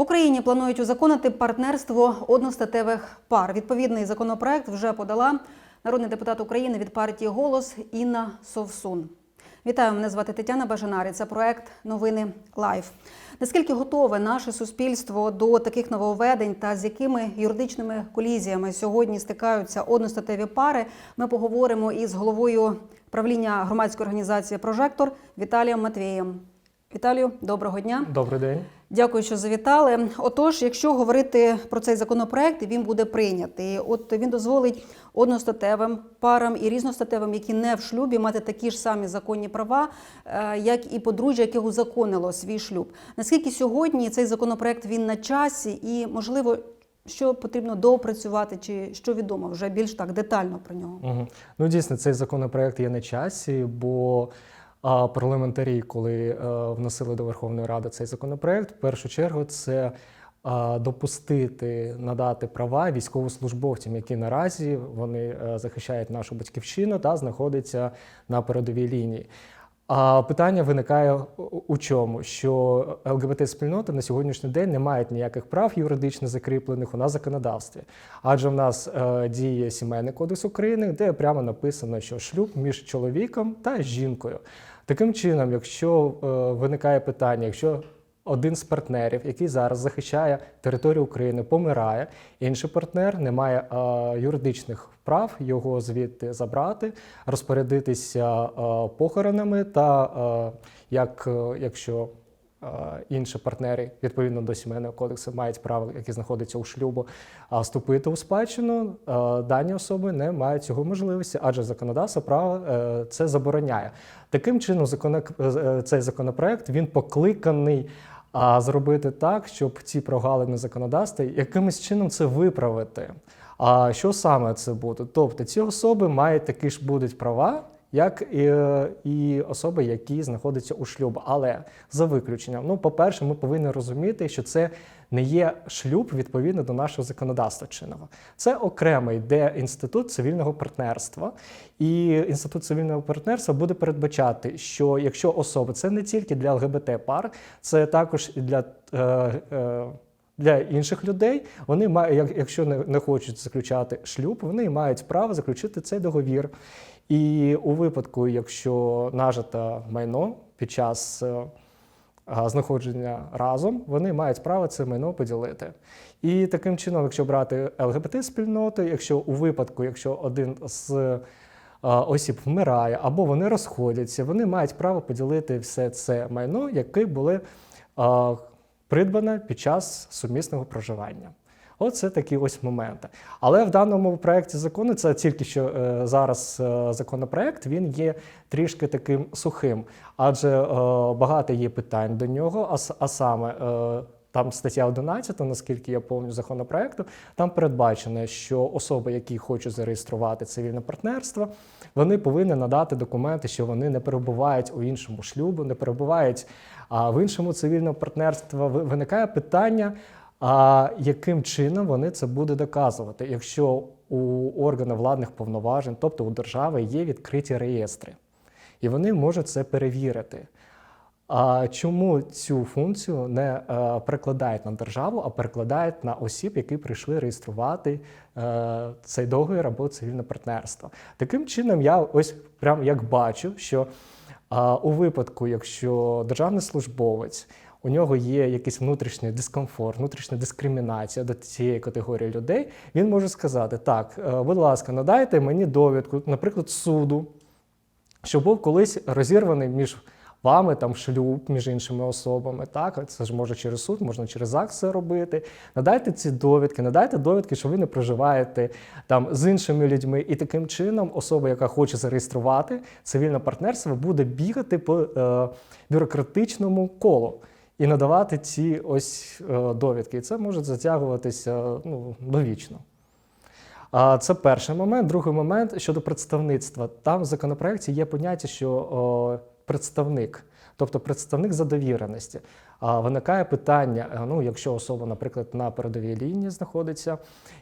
В Україні планують узаконити партнерство одностатевих пар. Відповідний законопроект вже подала народний депутат України від партії Голос Інна Совсун. Вітаю, мене звати Тетяна Бажанари. Це проект Новини Лайф. Наскільки готове наше суспільство до таких нововведень та з якими юридичними колізіями сьогодні стикаються одностатеві пари? Ми поговоримо із головою правління громадської організації Прожектор Віталієм Матвієм. Віталію, доброго дня. Добрий день. Дякую, що завітали. Отож, якщо говорити про цей законопроект, він буде прийнятий. От він дозволить одностатевим парам і різностатевим, які не в шлюбі, мати такі ж самі законні права, е, як і подружжя, яке узаконило свій шлюб. Наскільки сьогодні цей законопроект він на часі, і можливо, що потрібно доопрацювати, чи що відомо вже більш так детально про нього? Угу. Ну, дійсно, цей законопроект є на часі, бо а, парламентарі, коли е, вносили до Верховної Ради цей законопроект, в першу чергу це допустити надати права військовослужбовцям, які наразі вони е, захищають нашу батьківщину та знаходяться на передовій лінії. А питання виникає у- чому? Що ЛГБТ-спільнота на сьогоднішній день не мають ніяких прав юридично закріплених у нас законодавстві. Адже в нас е, діє сімейний кодекс України, де прямо написано, що шлюб між чоловіком та жінкою. Таким чином, якщо е, виникає питання, якщо один з партнерів, який зараз захищає територію України, помирає, інший партнер не має е, юридичних прав його звідти забрати, розпорядитися е, похоронами та е, як, е, якщо інші партнери відповідно до сімейного кодексу мають право, які знаходяться у шлюбу, а вступити у спадщину, е, дані особи не мають цього можливості, адже законодавство право е, це забороняє. Таким чином, законок- е, цей законопроект він покликаний а зробити так, щоб ці прогалини законодавства якимось чином це виправити. А що саме це буде? Тобто ці особи мають такі ж будуть права, як і, е, і особи, які знаходяться у шлюбі. Але за виключенням, ну, по-перше, ми повинні розуміти, що це не є шлюб відповідно до нашого законодавства чинного. Це окремий де інститут цивільного партнерства. І інститут цивільного партнерства буде передбачати, що якщо особа це не тільки для ЛГБТ пар, це також і для. Е, е, для інших людей вони мають, якщо не, хочуть заключати шлюб, вони мають право заключити цей договір. І у випадку, якщо нажите майно під час е, знаходження разом, вони мають право це майно поділити. І таким чином, якщо брати ЛГБТ-спільноту, якщо у випадку, якщо один з е, осіб вмирає або вони розходяться, вони мають право поділити все це майно, яке були придбане під час сумісного проживання. Оце такі ось моменти. Але в даному проєкті закону це тільки що е, зараз е, законопроект, він є трішки таким сухим, адже е, багато є питань до нього, а, а саме. Е, там стаття 11, наскільки я пам'ятаю законопроекту, там передбачено, що особи, які хочуть зареєструвати цивільне партнерство, вони повинні надати документи, що вони не перебувають у іншому шлюбу, не перебувають а, в іншому цивільному партнерстві. Виникає питання, а яким чином вони це будуть доказувати, якщо у органів владних повноважень, тобто у держави, є відкриті реєстри, і вони можуть це перевірити. А чому цю функцію не е, перекладають на державу, а перекладають на осіб, які прийшли реєструвати е, цей договір або цивільне партнерство? Таким чином, я ось прям як бачу, що у випадку, якщо державний службовець у нього є якийсь внутрішній дискомфорт, внутрішня дискримінація до цієї категорії людей, він може сказати: так, е, будь ласка, надайте мені довідку, наприклад, суду, що був колись розірваний між вами там шлюб між іншими особами. Так, це ж може через суд, можна через ЗАГС це робити. Надайте ці довідки, надайте довідки, що ви не проживаєте там з іншими людьми. І таким чином особа, яка хоче зареєструвати цивільне партнерство, буде бігати по е, бюрократичному колу. І надавати ці ось е, довідки. І це може затягуватися ну, довічно. А, Це перший момент. Другий момент щодо представництва. Там в законопроекті є поняття, що представник. тобто представник за довіреності. А виникає питання: е, ну, якщо особа, наприклад, на передовій лінії знаходиться,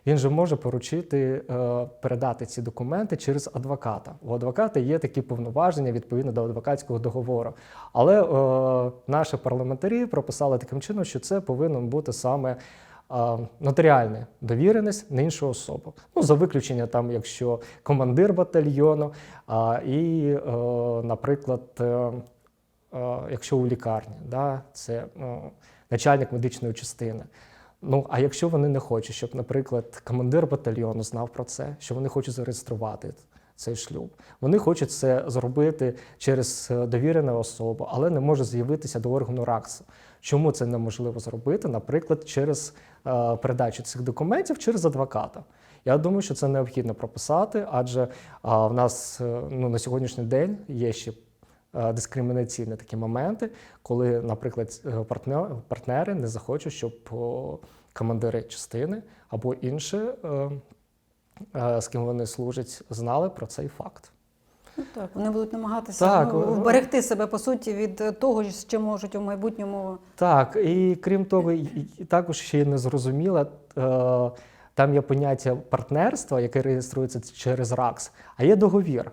він же може поручити е, передати ці документи через адвоката. У адвоката є такі повноваження відповідно до адвокатського договору. Але е, наші парламентарі прописали таким чином, що це повинен бути саме а, нотаріальна довіреність на іншу особу. Ну, за виключення, там, якщо командир батальйону, а, і, е, наприклад, е, е, якщо у лікарні, да, це ну, начальник медичної частини. Ну, а якщо вони не хочуть, щоб, наприклад, командир батальйону знав про це, що вони хочуть зареєструвати цей шлюб, вони хочуть це зробити через довірену особу, але не може з'явитися до органу РАКСу. Чому це неможливо зробити? Наприклад, через передачу цих документів через адвоката. Я думаю, що це необхідно прописати, адже в нас е, ну, на сьогоднішній день є ще е, дискримінаційні такі моменти, коли, наприклад, е, партнер, партнери не захочуть, щоб командири частини або інші, е, е, з ким вони служать, знали про цей факт. Ну, так, вони будуть намагатися Так, ну, вберегти себе по суті від е, того, з чим можуть у майбутньому. Так, і крім того, і- також ще й не зрозуміло, е, там є поняття партнерства, яке реєструється через РАКС, а є договір.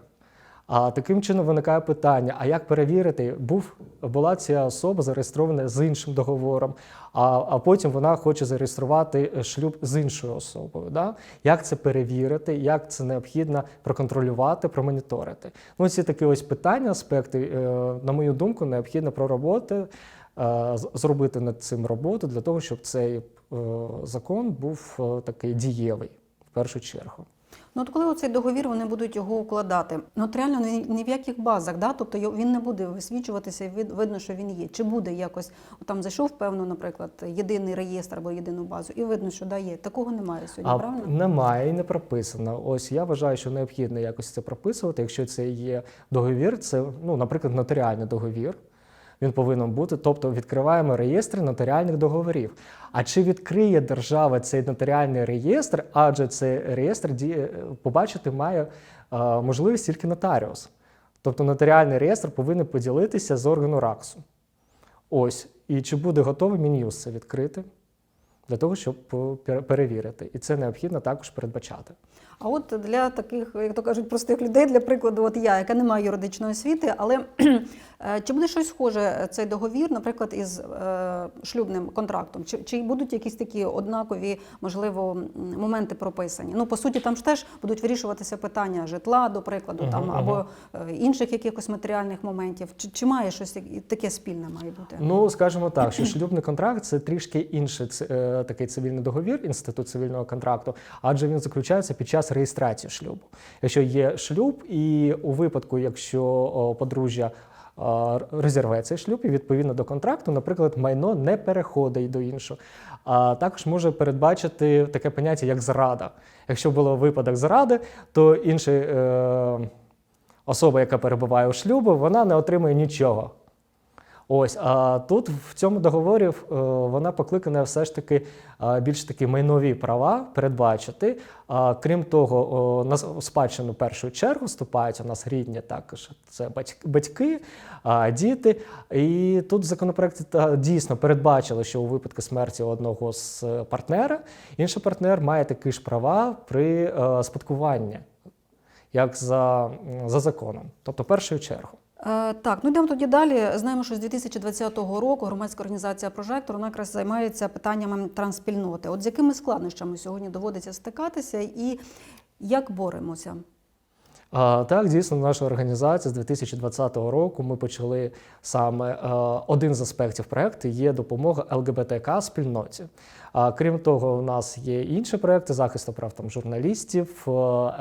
А таким чином виникає питання: а як перевірити, був була ця особа зареєстрована з іншим договором, а, а потім вона хоче зареєструвати шлюб з іншою особою. Да? Як це перевірити, як це необхідно проконтролювати, промоніторити? Ну, ці такі ось питання, аспекти, е, на мою думку, необхідно пророботи, е, зробити над цим роботу для того, щоб цей е, закон був такий дієвий в першу чергу. Ну от коли цей договір вони будуть його укладати, ну от реально ні, в яких базах, да? тобто він не буде висвічуватися, видно, що він є. Чи буде якось там зайшов, певно, наприклад, єдиний реєстр або єдину базу, і видно, що да, є. Такого немає сьогодні, А правильно? немає і не прописано. Ось я вважаю, що необхідно якось це прописувати. Якщо це є договір, це, ну, наприклад, нотаріальний договір. Він повинен бути, тобто відкриваємо реєстр нотаріальних договорів. А чи відкриє держава цей нотаріальний реєстр? Адже цей реєстр діє- побачити має е, можливість тільки нотаріус. Тобто нотаріальний реєстр повинен поділитися з органу РАКСу. Ось. І чи буде готовий Мін'юст це відкрити для того, щоб е, перевірити. І це необхідно також передбачати. А от для таких, як то кажуть, простих людей, для прикладу, от я, яка не має юридичної освіти, але е, чи буде щось схоже е, цей договір, наприклад, із е, шлюбним контрактом? Чи, чи будуть якісь такі однакові, можливо, моменти прописані? Ну, по суті, там ж теж будуть вирішуватися питання житла, до прикладу, Мгм, там або е, інших якихось матеріальних моментів. Чи, чи має щось таке спільне має бути? Ну, скажімо так, що шлюбний контракт це трішки інший такий цивільний договір, інститут цивільного контракту, адже він заключається під час реєстрації шлюбу. Якщо є шлюб, і у випадку, якщо подружжя розірве цей шлюб, і відповідно до контракту, наприклад, майно не переходить до іншого. А також може передбачити таке поняття, як зрада. Якщо було випадок зради, то інша е, особа, яка перебуває у шлюбі, вона не отримує нічого. Ось, а тут в цьому договорі е, вона покликана все ж таки е, більш такі майнові права передбачити. Крім того, на спадщину першу чергу вступають у нас рідні також це батьки, діти. І тут в законопроекті дійсно передбачили, що у випадку смерті одного з е, партнера інший партнер має такі ж права при спадкуванні, як за, за законом, тобто першу чергу. Е, Так, ну йдемо тоді далі. Знаємо, що з 2020 року громадська організація Прожектор вона якраз займається питаннями транспільноти. От з якими складнощами сьогодні доводиться стикатися і як боремося? Так, дійсно, наша організація з 2020 року ми почали саме е, один з аспектів проекту є допомога ЛГБТК спільноті. Крім того, у нас є інші проекти захисту прав там журналістів, е,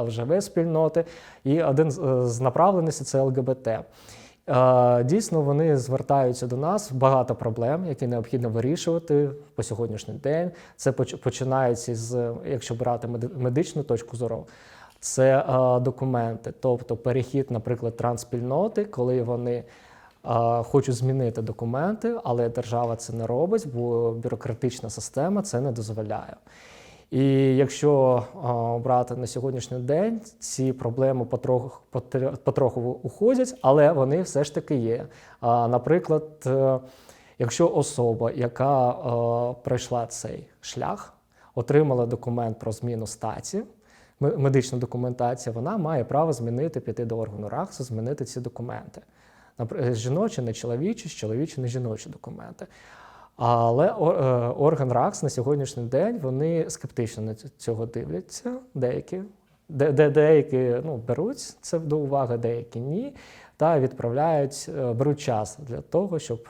ЛЖБ спільноти, і один з- е, з направленості це ЛГБТ. Дійсно, вони звертаються до нас багато проблем, які необхідно вирішувати по сьогоднішній день. Це починається з, якщо брати медичну точку зору, це е, документи, тобто перехід, наприклад, трансспільноти, коли вони е, хочуть змінити документи, але держава це не робить, бо бюрократична система це не дозволяє. І якщо а, брати на сьогоднішній день, ці проблеми потроху, потр- потроху уходять, але вони все ж таки є. А, наприклад, е, якщо особа, яка е, пройшла цей шлях, отримала документ про зміну статі, медична документація, вона має право змінити, піти до органу РАКСу, змінити ці документи. Наприклад, жіночі, не чоловічі, чоловічі, не жіночі документи. Але е, орган РАКС на сьогоднішній день вони скептично на цього дивляться. Деякі, де, де деякі ну, беруть це до уваги, деякі ні, та відправляють, е, беруть час для того, щоб,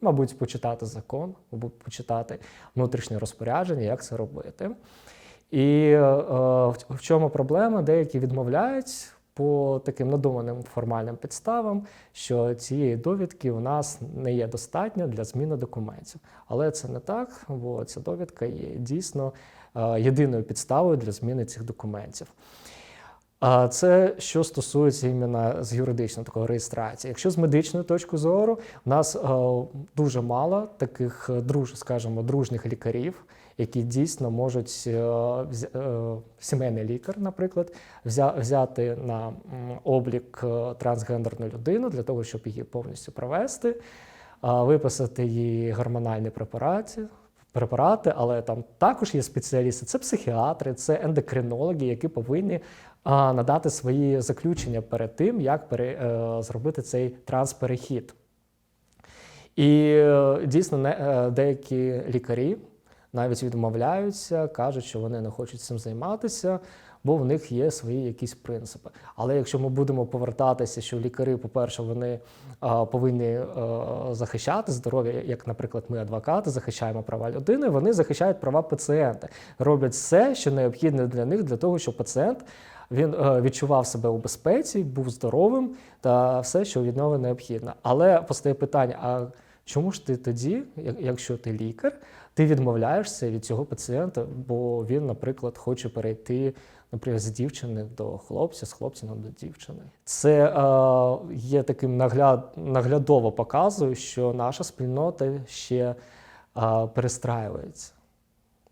мабуть, почитати закон, мабуть, почитати внутрішнє розпорядження, як це робити. І е, е, в чому проблема? Деякі відмовляють по таким надуманим формальним підставам, що цієї довідки у нас не є достатньо для зміни документів. Але це не так, бо ця довідка є дійсно е, єдиною підставою для зміни цих документів. А це що стосується іменно з юридичної такої реєстрації. Якщо з медичної точки зору, у нас дуже мало таких друж, скажімо, дружніх лікарів, які дійсно можуть е, е, сімейний лікар, наприклад, взяти на облік е, трансгендерну людину для того, щоб її повністю провести, виписати їй гормональні препарати. Препарати, але там також є спеціалісти, це психіатри, це ендокринологи, які повинні а, надати свої заключення перед тим, як пере, е, зробити цей трансперехід. І дійсно не, деякі лікарі навіть відмовляються, кажуть, що вони не хочуть цим займатися, бо в них є свої якісь принципи. Але якщо ми будемо повертатися, що лікарі, по-перше, вони а, повинні е, захищати здоров'я, як, наприклад, ми, адвокати, захищаємо права людини, вони захищають права пацієнта, роблять все, що необхідне для них, для того, щоб пацієнт він е, відчував себе у безпеці, був здоровим та все, що від нього необхідно. Але постає питання: а чому ж ти тоді, якщо ти лікар, ти відмовляєшся від цього пацієнта, бо він, наприклад, хоче перейти, наприклад, з дівчини до хлопця, з хлопця до дівчини. Це е, є таким нагляд, наглядово показує, що наша спільнота ще е, перестраюється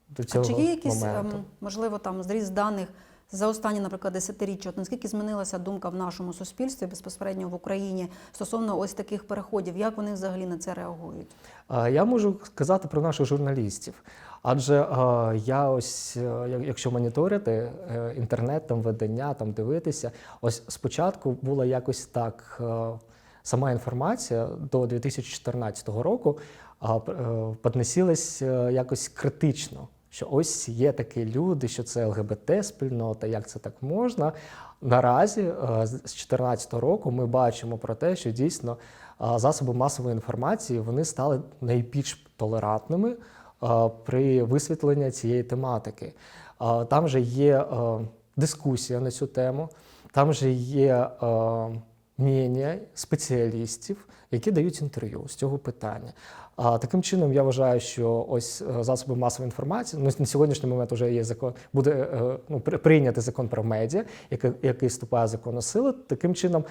до А цього чи є якийсь, моменту. ем, можливо, там зріз даних за останні, наприклад, десятиріччя? От наскільки змінилася думка в нашому суспільстві безпосередньо в Україні стосовно ось таких переходів? Як вони взагалі на це реагують? Я можу сказати про наших журналістів. Адже я ось, е, якщо моніторити е, інтернет, там видання, там дивитися, ось спочатку була якось так. е, Сама інформація до 2014 року а, підносилась якось критично, що ось є такі люди, що це ЛГБТ-спільнота, як це так можна. Наразі е, з 2014 року ми бачимо про те, що дійсно засоби масової інформації вони стали найбільш толерантними при висвітленні цієї тематики. Там же є е, дискусія на цю тему, там же є е, мнення спеціалістів, які дають інтерв'ю з цього питання. А таким чином, я вважаю, що ось е, засоби масової інформації ну, на сьогоднішній момент вже є закон, буде е, ну, при- прийнятий закон про медіа, який, який вступає в законну силу. Таким чином,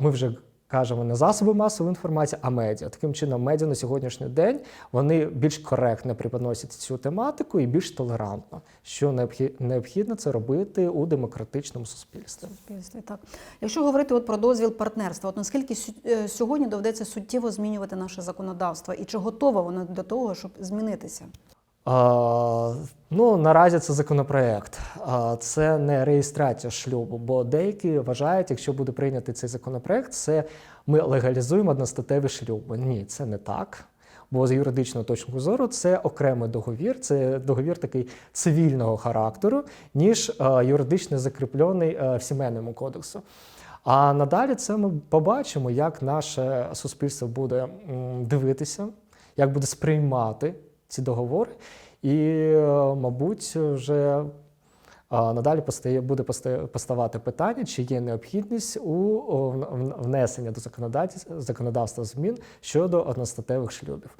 ми вже кажемо не засоби масової інформації, а медіа. Таким чином, медіа на сьогоднішній день вони більш коректно преподносять цю тематику і більш толерантно, що необхі- необхідно це робити у демократичному суспільстві. суспільстві. Так, якщо говорити от про дозвіл партнерства, от наскільки е, сьогодні доведеться суттєво змінювати наше законодавство, і чи готове воно до того, щоб змінитися? Ну, наразі це законопроект. Це не реєстрація шлюбу, бо деякі вважають, якщо буде прийнятий цей законопроект, це ми легалізуємо одностатеві шлюби. Ні, це не так. Бо з юридичної точки зору це окремий договір, це договір такий цивільного характеру, ніж е, юридично закріплений е, в сімейному кодексу. А надалі це ми побачимо, як наше суспільство буде дивитися, як буде сприймати ці договори, і, мабуть, вже надалі буде поставати питання, чи є необхідність у внесення до законодавства, законодавства змін щодо одностатевих шлюбів.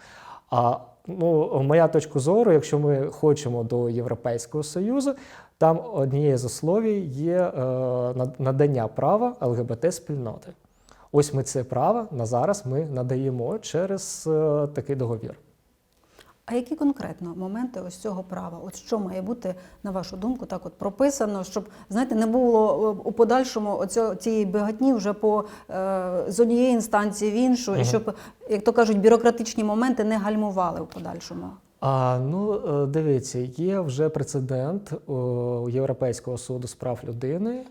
А ну, моя точка зору, якщо ми хочемо до Європейського Союзу, там однією з условій є е, надання права ЛГБТ-спільноти. Ось ми це право на зараз ми надаємо через е, такий договір. А які конкретно моменти ось цього права? От що має бути, на вашу думку, так от прописано, щоб знаєте, не було е, у подальшому оцього, цієї бігатні вже по е, з однієї інстанції в іншу, і щоб, як то кажуть, бюрократичні моменти не гальмували у подальшому. А, ну, е, дивіться, є вже прецедент у Європейського суду з прав людини.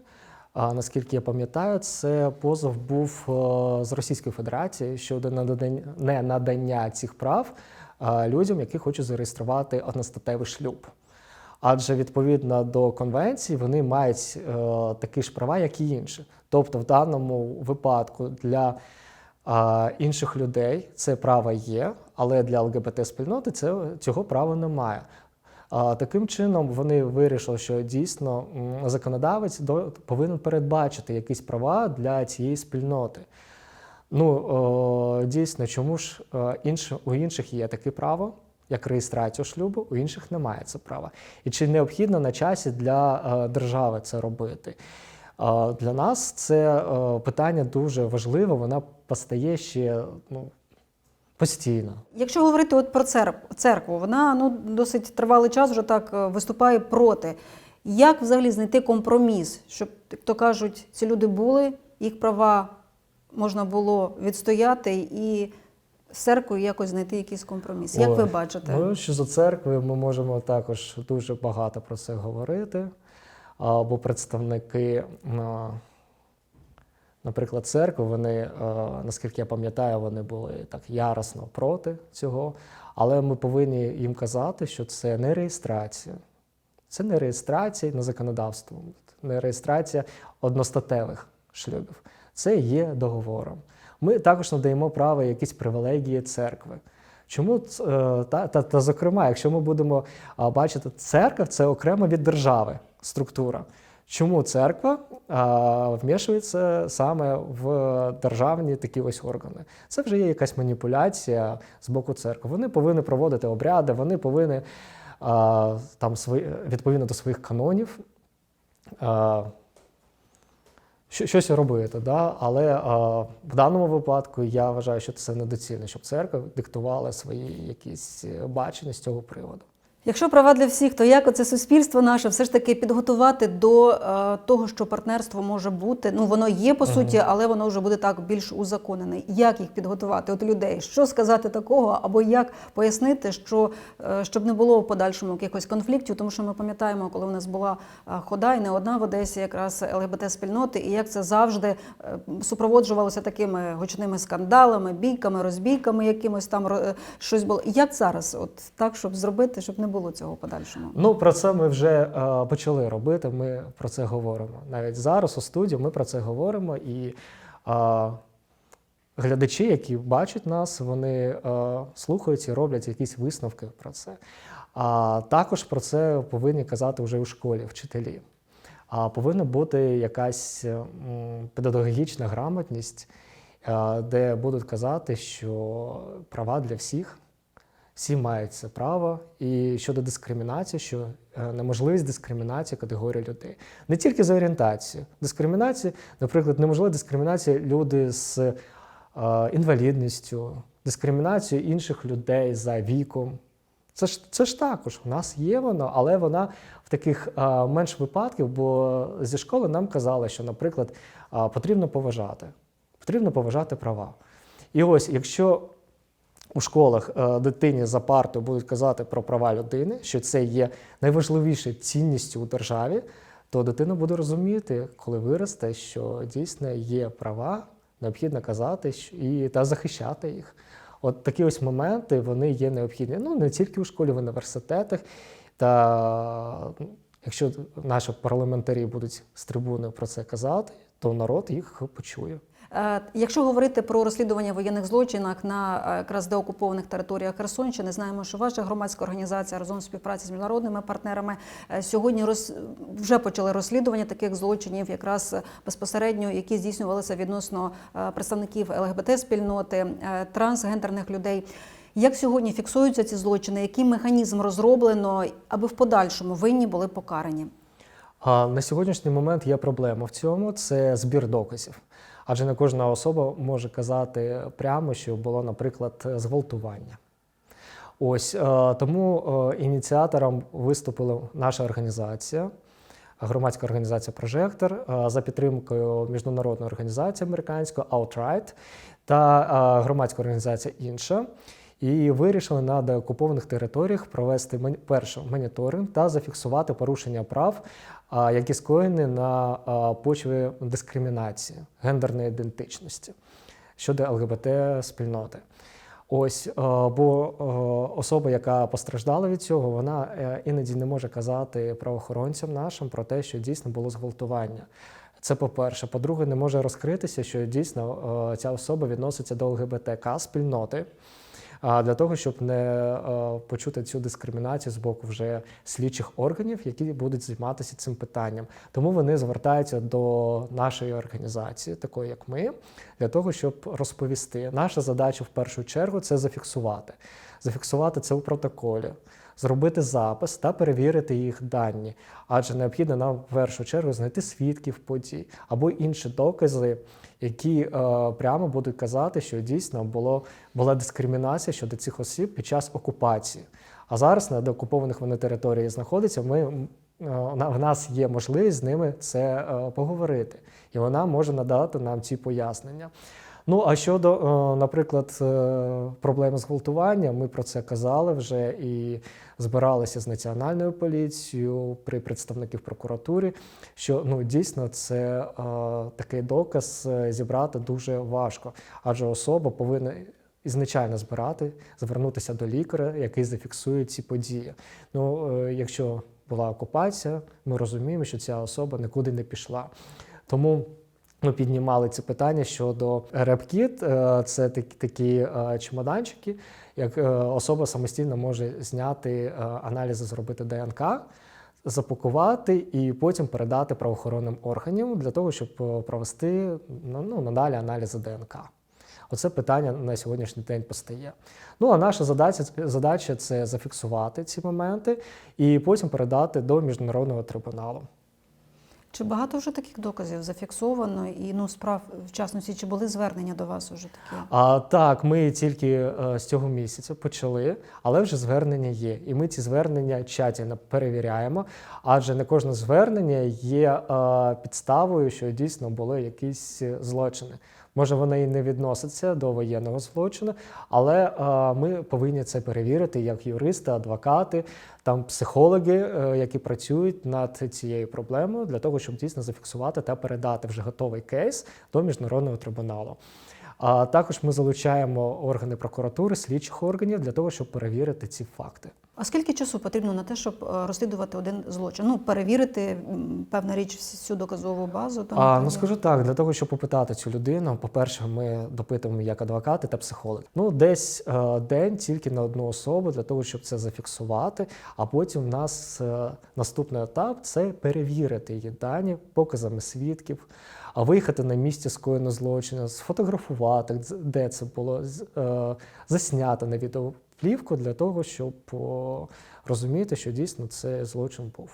А наскільки я пам'ятаю, це позов був е, з Російської Федерації щодо надання, не надання цих прав людям, які хочуть зареєструвати одностатевий шлюб. Адже відповідно до конвенції вони мають е, такі ж права, як і інші. Тобто, в даному випадку для е, інших людей це право є, але для ЛГБТ-спільноти це, цього права немає. А, таким чином вони вирішили, що дійсно законодавець повинен передбачити якісь права для цієї спільноти. Ну, о, дійсно, чому ж е, інше, у інших є таке право, як реєстрація шлюбу, у інших немає це права. І чи необхідно на часі для е, держави це робити? Е, Для нас це е, питання дуже важливе, вона постає ще ну, постійно. Як говорити от про церк- церкву, вона ну досить тривалий час вже так е, виступає проти. Як взагалі знайти компроміс, щоб, то кажуть, ці люди були, їх права можна було відстояти і з церквою якось знайти якийсь компроміс? Як ви бачите? Ну, що за церкви ми можемо також дуже багато про це говорити. А, Бо представники, наприклад, церкви, вони, наскільки я пам'ятаю, вони були так яростно проти цього. Але ми повинні їм казати, що це не реєстрація. Це не реєстрація на законодавство, не реєстрація одностатевих шлюбів. Це є договором. Ми також надаємо право якісь привілегії церкви. Чому е, та, та, та зокрема, якщо ми будемо бачити, церква це окремо від держави структура. Чому церква а, вмішується саме в державні такі ось органи? Це вже є якась маніпуляція з боку церкви. Вони повинні проводити обряди, вони повинні а, там свої, відповідно до своїх канонів а, щось робити. Да? Але а, в даному випадку я вважаю, що це недоцільно, щоб церква диктувала свої якісь е, бачення з цього приводу. Якщо права для всіх, то як оце суспільство наше все ж таки підготувати до е, того, що партнерство може бути? Ну воно є по суті, але воно вже буде так більш узаконене. Як їх підготувати? От людей, що сказати такого, або як пояснити, що е, щоб не було в подальшому якихось конфліктів, тому що ми пам'ятаємо, коли у нас була е, хода і не одна в Одесі, якраз ЛГБТ спільноти, і як це завжди е, супроводжувалося такими гучними скандалами, бійками, розбійками, якимось там е, щось було. Як зараз, от так, щоб зробити, щоб не було цього в подальшому? Ну, про це ми вже е, почали робити. Ми про це говоримо. Навіть зараз у студії ми про це говоримо. І е, глядачі, які бачать нас, вони е, слухають і роблять якісь висновки про це. А також про це повинні казати вже у школі вчителі. А повинна бути якась е, педагогічна грамотність, е, де будуть казати, що права для всіх. Всі мають це право, і щодо дискримінації, що е, неможливість дискримінації категорії людей. Не тільки за орієнтацію. Дискримінація, наприклад, неможлива дискримінація люди з е, інвалідністю, дискримінацію інших людей за віком. Це ж, це ж також у нас є воно, але вона в таких е, менш випадків, бо зі школи нам казали, що, наприклад, е, потрібно поважати, потрібно поважати права. І ось, якщо у школах е, дитині за партою будуть казати про права людини, що це є найважливішою цінністю у державі, то дитина буде розуміти, коли виросте, що дійсно є права, необхідно казати і та захищати їх. От такі ось моменти вони є необхідні. Ну не тільки у школі, в університетах. Та якщо наші парламентарі будуть з трибуни про це казати, то народ їх почує. Е, Якщо говорити про розслідування воєнних злочинах на е, якраз деокупованих територіях Херсонщини, знаємо, що ваша громадська організація разом в співпраці з міжнародними партнерами е, сьогодні роз... вже почали розслідування таких злочинів, якраз безпосередньо, які здійснювалися відносно представників ЛГБТ спільноти, трансгендерних людей. Як сьогодні фіксуються ці злочини? Який механізм розроблено, аби в подальшому винні були покарані? А на сьогоднішній момент є проблема в цьому це збір доказів. Адже не кожна особа може казати прямо, що було, наприклад, зґвалтування. Ось е, тому е, ініціатором виступила наша організація, громадська організація Прожектор е, за підтримкою міжнародної організації американської Outright та громадська організація інша. І вирішили на деокупованих територіях провести перше моніторинг та зафіксувати порушення прав, які скоєні на почві дискримінації гендерної ідентичності щодо ЛГБТ спільноти. Ось, бо особа, яка постраждала від цього, вона е, іноді не може казати правоохоронцям нашим про те, що дійсно було зґвалтування. Це по-перше. По-друге, не може розкритися, що дійсно ця особа відноситься до ЛГБТК спільноти. А для того, щоб не е, почути цю дискримінацію з боку вже слідчих органів, які будуть займатися цим питанням. Тому вони звертаються до нашої організації, такої як ми, для того, щоб розповісти. Наша задача в першу чергу це зафіксувати. Зафіксувати це у протоколі, зробити запис та перевірити їх дані. Адже необхідно нам в першу чергу знайти свідків подій або інші докази, які е, прямо будуть казати, що дійсно було, була дискримінація щодо цих осіб під час окупації. А зараз на деокупованих вони території знаходяться. Ми е, в нас є можливість з ними це е, поговорити, і вона може надати нам ці пояснення. Ну а щодо, е, наприклад, е, проблеми зґвалтування, ми про це казали вже і збиралися з національною поліцією при представників прокуратури, що ну дійсно це е, такий доказ зібрати дуже важко, адже особа повинна. Ізначально збирати, звернутися до лікаря, який зафіксує ці події. Ну, якщо була окупація, ми розуміємо, що ця особа нікуди не пішла. Тому ми піднімали це питання щодо репкіт. Це такі, такі е, чемоданчики, як е, особа самостійно може зняти е, аналізи, зробити ДНК, запакувати і потім передати правоохоронним органам для того, щоб провести ну, ну, надалі аналізи ДНК. Оце питання на сьогоднішній день постає. Ну а наша задача, задача це зафіксувати ці моменти і потім передати до міжнародного трибуналу. Чи багато вже таких доказів зафіксовано? І ну справ в частності, чи були звернення до вас уже такі? А, так, ми тільки е, з цього місяця почали, але вже звернення є. І ми ці звернення тщательно перевіряємо, адже не кожне звернення є е, підставою, що дійсно були якісь е, злочини. Може, вона і не відноситься до воєнного злочину, але е, ми повинні це перевірити як юристи, адвокати, там психологи, е, які працюють над цією проблемою для того, щоб дійсно зафіксувати та передати вже готовий кейс до міжнародного трибуналу. А також ми залучаємо органи прокуратури, слідчих органів для того, щоб перевірити ці факти. А скільки часу потрібно на те, щоб е, розслідувати один злочин? Ну, перевірити певна річ всю доказову базу. Там, А, ну скажу так, для того, щоб попитати цю людину, по-перше, ми допитуємо як адвокати та психологи. Ну, десь е, день тільки на одну особу для того, щоб це зафіксувати. А потім в нас е, наступний етап це перевірити її дані показами свідків, а виїхати на місці скоєного злочину, сфотографувати, де це було е, засняти на відеоплівку для того, щоб розуміти, що дійсно це злочин був.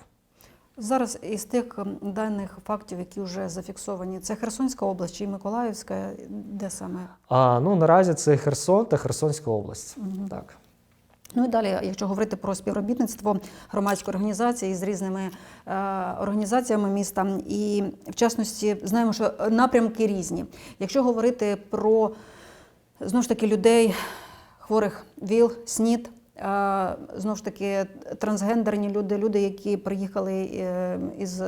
Зараз із тих даних фактів, які вже зафіксовані, це Херсонська область чи Миколаївська, де саме? А, ну, наразі це Херсон та Херсонська область. Мгм. Так. Ну і далі, якщо говорити про співробітництво громадської організації з різними е, організаціями міста, і в частності знаємо, що напрямки різні. Якщо говорити про знову ж таки людей, хворих ВІЛ, СНІД, е, знову ж таки трансгендерні люди, люди, які приїхали е, із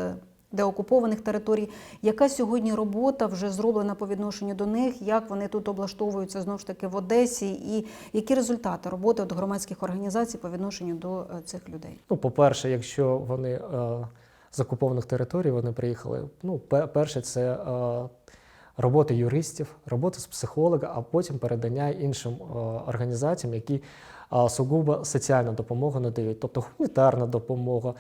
деокупованих територій. Яка сьогодні робота вже зроблена по відношенню до них? Як вони тут облаштовуються знову ж таки в Одесі? І які результати роботи от громадських організацій по відношенню до е, цих людей? Ну, по-перше, якщо вони е, з окупованих територій вони приїхали. Ну, перше, це е, робота юристів, робота з психолога, а потім передання іншим е, організаціям, які е, сугубо соціальну допомогу надають, тобто гуманітарна допомога, е,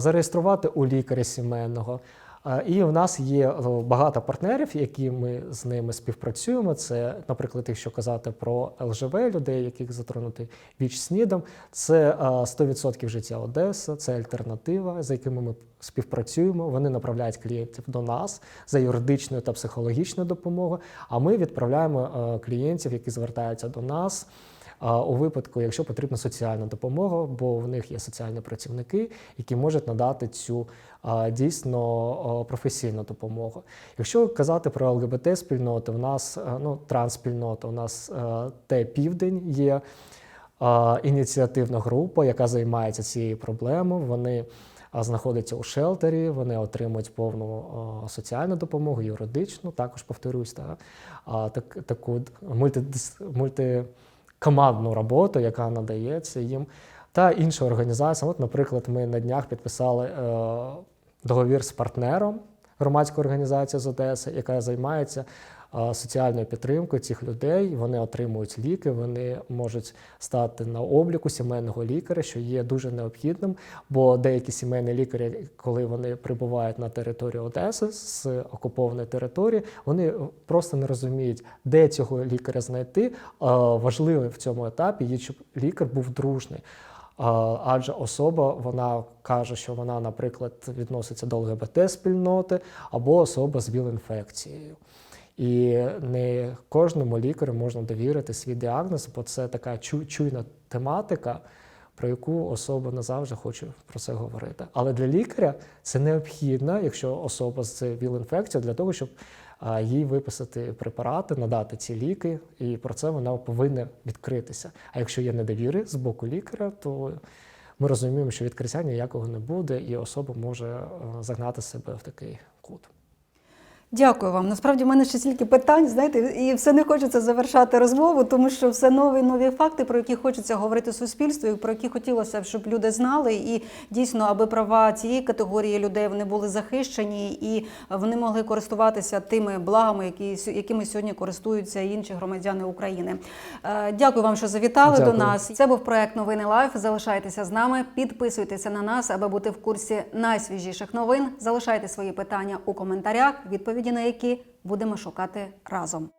зареєструвати у лікаря сімейного. Е, І в нас є е, багато партнерів, які ми з ними співпрацюємо. Це, наприклад, якщо казати про ЛЖВ людей, яких затронути віч снідом, це е, 100% життя Одеса, це альтернатива, за якими ми співпрацюємо. Вони направляють клієнтів до нас за юридичною та психологічною допомогою. А ми відправляємо е, клієнтів, які звертаються до нас. У випадку, якщо потрібна соціальна допомога, бо в них є соціальні працівники, які можуть надати цю дійсно професійну допомогу. Якщо казати про ЛГБТ спільноти, в нас а, ну, трансспільнота, у нас те південь є ініціативна група, яка займається цією проблемою. Вони знаходяться у шелтері, вони отримують повну соціальну допомогу, юридичну, також повторюсь, та, так, таку мультидис, мультикомандну роботу, яка надається їм. Та інша організація. От, наприклад, ми на днях підписали е, договір з партнером громадської організації з Одеси, яка займається соціальною підтримкою цих людей. Вони отримують ліки, вони можуть стати на обліку сімейного лікаря, що є дуже необхідним, бо деякі сімейні лікарі, коли вони прибувають на територію Одеси з окупованої території, вони просто не розуміють, де цього лікаря знайти. Важливо в цьому етапі є, щоб лікар був дружний. Адже особа вона каже, що вона, наприклад, відноситься до ЛГБТ спільноти або особа з ВІЛ-інфекцією. І не кожному лікарю можна довірити свій діагноз, бо це така чу- чуйна тематика, про яку особа не завжди хоче про це говорити. Але для лікаря це необхідно, якщо особа з ВІЛ-інфекцією, для того, щоб їй виписати препарати, надати ці ліки, і про це вона повинна відкритися. А якщо є недовіри з боку лікаря, то ми розуміємо, що відкриття ніякого не буде, і особа може загнати себе в такий кут. Дякую вам. Насправді в мене ще стільки питань, знаєте, і все не хочеться завершати розмову, тому що все нові і нові факти, про які хочеться говорити суспільству, і про які хотілося б, щоб люди знали, і дійсно, аби права цієї категорії людей вони були захищені і вони могли користуватися тими благами, які якими сьогодні користуються і інші громадяни України. Е, Дякую вам, що завітали Дякую. до нас. Це був проект Новини Лайф. Залишайтеся з нами, підписуйтеся на нас, аби бути в курсі найсвіжіших новин. Залишайте свої питання у коментарях, відповіді на які будемо шукати разом.